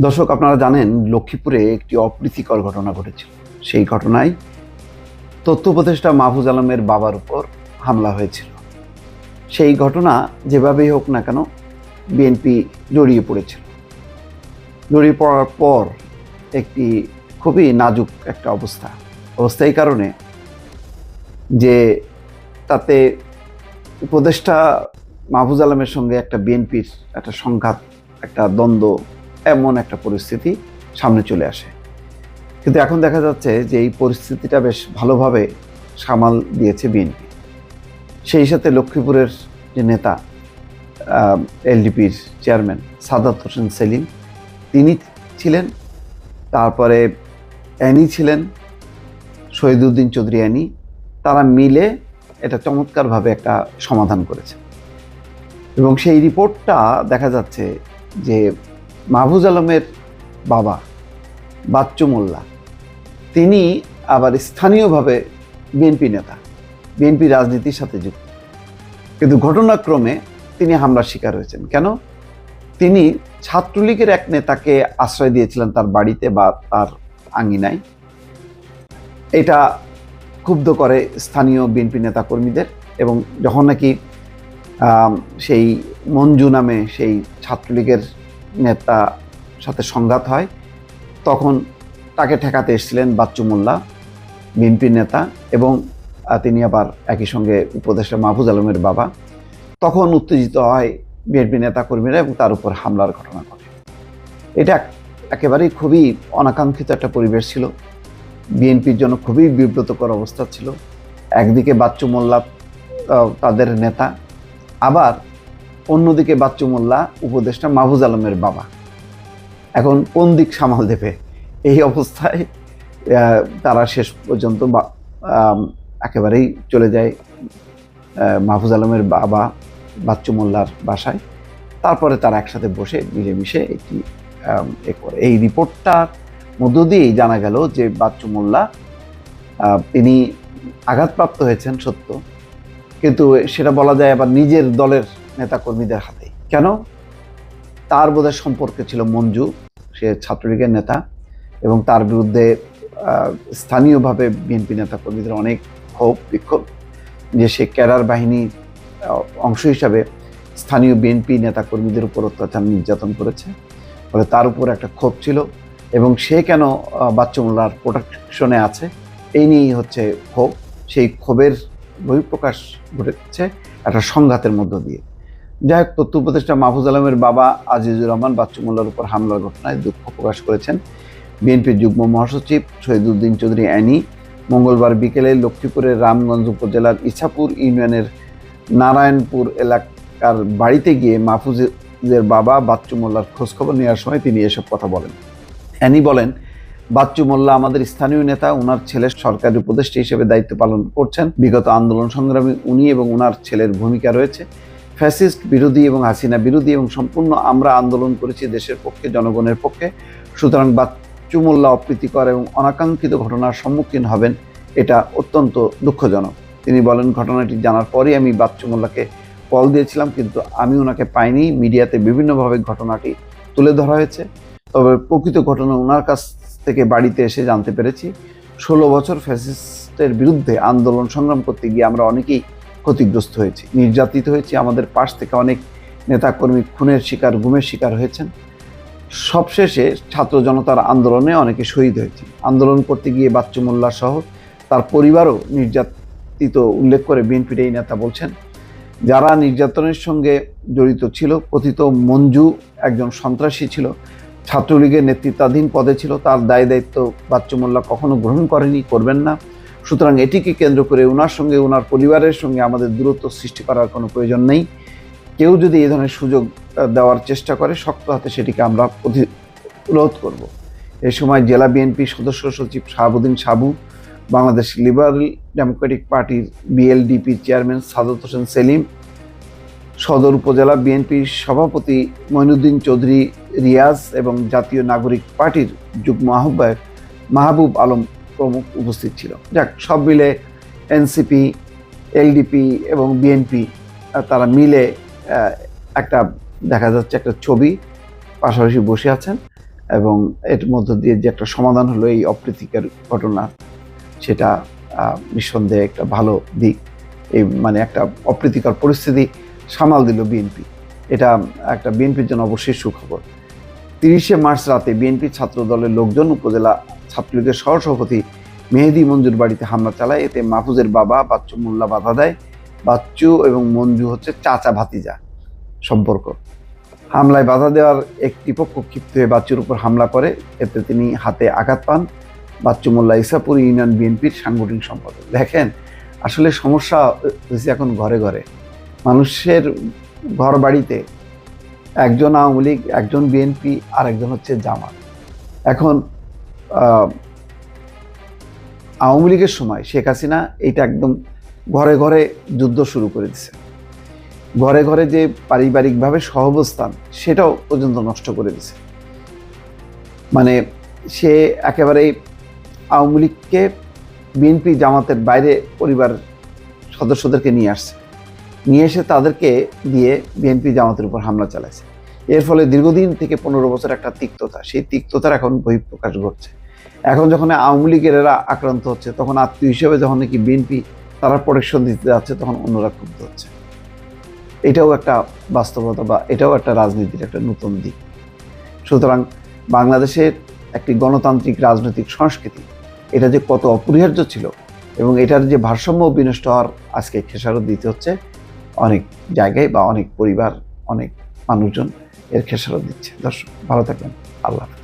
দর্শক, আপনারা জানেন লক্ষ্মীপুরে একটি অপ্রীতিকর ঘটনা ঘটেছিল। সেই ঘটনায় তথ্য উপদেষ্টা মাহফুজ আলমের বাবার উপর হামলা হয়েছিল। সেই ঘটনা যেভাবেই হোক না কেন বিএনপি জড়িয়ে পড়েছিল। জড়িয়ে পড়ার পর একটি খুবই নাজুক একটা অবস্থা। অবস্থা এই কারণে যে তাতে উপদেষ্টা মাহফুজ আলমের সঙ্গে একটা বিএনপির একটা সংঘাত, একটা দ্বন্দ্ব এমন একটা পরিস্থিতি সামনে চলে আসে। কিন্তু এখন দেখা যাচ্ছে যে এই পরিস্থিতিটা বেশ ভালোভাবে সামাল দিয়েছে বিএনপি। সেই সাথে লক্ষ্মীপুরের যে নেতা এলডিপির চেয়ারম্যান সাদাত হোসেন সেলিম, তিনি ছিলেন। তারপরে অ্যানি ছিলেন, শহীদুদ্দিন চৌধুরী অ্যানি। তারা মিলে এটা চমৎকারভাবে একটা সমাধান করেছে। এবং সেই রিপোর্টটা দেখা যাচ্ছে যে মাহফুজ আলমের বাবা, বাচ্চু মোল্লা। তিনি আবার স্থানীয়ভাবে বিএনপি নেতা, বিএনপি রাজনীতির সাথে যুক্ত। কিন্তু ঘটনাক্রমে তিনি হামলার শিকার হয়েছেন। কেন? তিনি ছাত্রলীগের এক নেতাকে আশ্রয় দিয়েছিলেন তার বাড়িতে বা তার আঙ্গিনায় এটা ক্ষুব্ধ করে স্থানীয় বিএনপি নেতা কর্মীদের এবং যখন নাকি সেই মঞ্জু নামে সেই ছাত্রলীগের নেতা সাথে সংঘাত হয়, তখন তাকে ঠেকাতে এসেছিলেন বাচ্চু মোল্লা বিএনপির নেতা এবং তিনি আবার একই সঙ্গে উপদেষ্টা মাহফুজ আলমের বাবা। তখন উত্তেজিত হয় বিএনপি নেতা কর্মীরা এবং তার উপর হামলার ঘটনা ঘটে। এটা একেবারেই খুবই অনাকাঙ্ক্ষিত একটা পরিবেশ ছিল। বিএনপির জন্য খুবই বিব্রতকর অবস্থা ছিল। একদিকে বাচ্চু মোল্লা তাদের নেতা, আবার অন্যদিকে বাচ্চু মোল্লা উপদেষ্টা মাহফুজ আলমের বাবা। এখন কোন দিক সামাল দেবে? এই অবস্থায় তারা শেষ পর্যন্ত বা- একেবারেই চলে যায় মাহফুজ আলমের বাবা বাচ্চু মোল্লার বাসায়। তারপরে তারা একসাথে বসে মিলেমিশে একটি এ করে। এই রিপোর্টটার মধ্য দিয়েই জানা গেল যে বাচ্চু মোল্লা তিনি আঘাতপ্রাপ্ত হয়েছেন, সত্য। কিন্তু সেটা বলা যায় আবার নিজের দলের নেতাকর্মীদের হাতে কেন? তার বোধহয় সম্পর্কে ছিল মঞ্জু সে ছাত্রলীগের নেতা এবং তার বিরুদ্ধে স্থানীয়ভাবে বিএনপি নেতাকর্মীদের অনেক ক্ষোভ বিক্ষোভ যে সে ক্যাডার বাহিনীর আহ, অংশ হিসাবে স্থানীয় বিএনপি নেতাকর্মীদের উপর অত্যাচার নির্যাতন করেছে। ফলে তার উপর একটা ক্ষোভ ছিল এবং সে কেন আহ, বাচ্চু মোল্লার প্রোটেকশনে আছে এই নিয়েই হচ্ছে ক্ষোভ। সেই ক্ষোভের বহিঃপ্রকাশ ঘটেছে একটা সংঘাতের মধ্য দিয়ে। যাই হোক তথ্য উপদেষ্টা মাহফুজ আলমের বাবা আজিজুর রহমান বাচ্চু মোল্লার উপর হামলার ঘটনায় দুঃখ প্রকাশ করেছেন। বিএনপির যুগ্ম মহাসচিব শহীদুদ্দিন চৌধুরী অ্যানি, মঙ্গলবার বিকেলে লক্ষ্মীপুরের রামগঞ্জ উপজেলার ইছাপুর ইউনিয়নের নারায়ণপুর এলাকার বাড়িতে গিয়ে মাহফুজের বাবা বাচ্চু মোল্লার খোঁজখবর নেওয়ার সময় তিনি এসব কথা বলেন। অ্যানি বলেন বাচ্চু মোল্লা আমাদের স্থানীয় নেতা ওনার ছেলের সরকারি উপদেষ্টা হিসেবে দায়িত্ব পালন করছেন। বিগত আন্দোলন সংগ্রামী উনি এবং ওনার ছেলের ভূমিকা রয়েছে। ফ্যাসিস্ট, বিরোধী এবং হাসিনা, বিরোধী এবং সম্পূর্ণ আমরা আন্দোলন করেছি দেশের পক্ষে, জনগণের পক্ষে। সুতরাং বাচ্চু মোল্লা অপ্রীতিকর এবং অনাকাঙ্ক্ষিত ঘটনার সম্মুখীন হবেন এটা অত্যন্ত দুঃখজনক। তিনি বলেন, ঘটনাটি জানার পরই আমি বাচ্চু মোল্লাকে কল দিয়েছিলাম, কিন্তু আমি ওনাকে পাইনি। মিডিয়াতে বিভিন্নভাবে ঘটনাটি তুলে ধরা হয়েছে। তবে প্রকৃত ঘটনা ওনার কাছ থেকে বাড়িতে এসে জানতে পেরেছি। ষোলো বছর ফ্যাসিস্টের বিরুদ্ধে আন্দোলন সংগ্রাম করতে গিয়ে আমরা অনেকেই ক্ষতিগ্রস্ত হয়েছি, নির্যাতিত হয়েছি। আমাদের পাশ থেকে অনেক নেতাকর্মী খুনের শিকার, গুমের শিকার হয়েছেন। সবশেষে ছাত্র জনতার আন্দোলনে অনেকে শহীদ হয়েছে আন্দোলন করতে গিয়ে বাচ্চু মোল্লা সহ তার পরিবারও নির্যাতিত উল্লেখ করে বিএনপির এই নেতা বলছেন, যারা নির্যাতনের সঙ্গে জড়িত ছিল, কথিত মঞ্জু একজন সন্ত্রাসী ছিল, ছাত্রলীগের নেতৃত্বাধীন পদে ছিল, তার দায় দায়িত্ব বাচ্চু মোল্লা কখনো গ্রহণ করেনি, করবেন না। সুতরাং এটিকে কেন্দ্র করে ওনার সঙ্গে ওনার পরিবারের সঙ্গে আমাদের দূরত্ব সৃষ্টি করার কোনো প্রয়োজন নেই। কেউ যদি এই ধরনের সুযোগ দেওয়ার চেষ্টা করে, শক্ত হাতে সেটিকে আমরা প্রতিরোধ করব। এ সময় জেলা বিএনপি সদস্য সচিব শাহাবুদ্দিন সাবু, বাংলাদেশ লিবারেল ডেমোক্রেটিক পার্টির বিএলডিপি চেয়ারম্যান সাদত হোসেন সেলিম, সদর উপজেলা বিএনপির সভাপতি মঈনুদ্দিন চৌধুরী রিয়াজ এবং জাতীয় নাগরিক পার্টির যুগ্ম আহ্বায়ক মাহবুব আলম প্রমুখ উপস্থিত ছিল। যাক, সব মিলে এনসিপি এলডিপি এবং বিএনপি তারা মিলে একটা দেখা যাচ্ছে একটা ছবি পাশাপাশি বসে আছেন এবং এর মধ্য দিয়ে যে একটা সমাধান হলো এই অপ্রীতিকর ঘটনা, সেটা নিঃসন্দেহে একটা ভালো দিক। এই মানে একটা অপ্রীতিকর পরিস্থিতি সামাল দিল বিএনপি এটা একটা বিএনপির জন্য অবশ্যই সুখবর। তিরিশে মার্চ রাতে বিএনপি ছাত্র দলের লোকজন উপজেলা ছাত্রলীগের সহসভাপতি মেহেদি মঞ্জুর বাড়িতে হামলা চালায়। এতে মাহফুজের বাবা বাচ্চু মোল্লা বাধা দেয়। বাচ্চু এবং মঞ্জু হচ্ছে চাচা ভাতিজা সম্পর্ক। হামলায় বাধা দেওয়ার একটি পক্ষ ক্ষিপ্ত হয়ে বাচ্চুর উপর হামলা করে। এতে তিনি হাতে আঘাত পান বাচ্চু মোল্লা ইসাপুর ইউনিয়ন বিএনপির সাংগঠনিক সম্পাদক। দেখেন, আসলে সমস্যা হয়েছে এখন ঘরে ঘরে। মানুষের ঘর বাড়িতে একজন আওয়ামী লীগ, একজন বিএনপি আর একজন হচ্ছে জামাত। এখন আওয়ামী লীগের সময় শেখ হাসিনা এইটা একদম ঘরে ঘরে যুদ্ধ শুরু করে দিছে। ঘরে ঘরে যে পারিবারিকভাবে সহবস্থান, সেটাও পর্যন্ত নষ্ট করে দিছে। মানে সে একেবারেই আওয়ামী লীগকে বিএনপি জামাতের বাইরে পরিবার সদস্যদেরকে নিয়ে আসছে। নিয়ে এসে তাদেরকে দিয়ে বিএনপি জামাতের উপর হামলা চালাইছে। এর ফলে দীর্ঘদিন থেকে পনেরো বছর একটা তিক্ততা, সেই তিক্ততার এখন বহিঃপ্রকাশ ঘটছে। এখন যখন আওয়ামী লীগের এরা আক্রান্ত হচ্ছে, তখন আত্মীয় হিসেবে যখন নাকি বিএনপি তারা প্রোটেকশন দিতে যাচ্ছে, তখন অন্যরা ক্ষুব্ধ হচ্ছে। এটাও একটা বাস্তবতা বা এটাও একটা রাজনীতির একটা নতুন দিক। সুতরাং বাংলাদেশের একটি গণতান্ত্রিক রাজনৈতিক সংস্কৃতি, এটা যে কত অপরিহার্য ছিল এবং এটার যে ভারসাম্য বিনষ্ট হওয়ার আজকে খেসারত দিতে হচ্ছে, অনেক জায়গায় বা অনেক পরিবার, অনেক মানুষজন এর খেসারত দিচ্ছে। দর্শক, ভালো থাকবেন। আল্লাহ।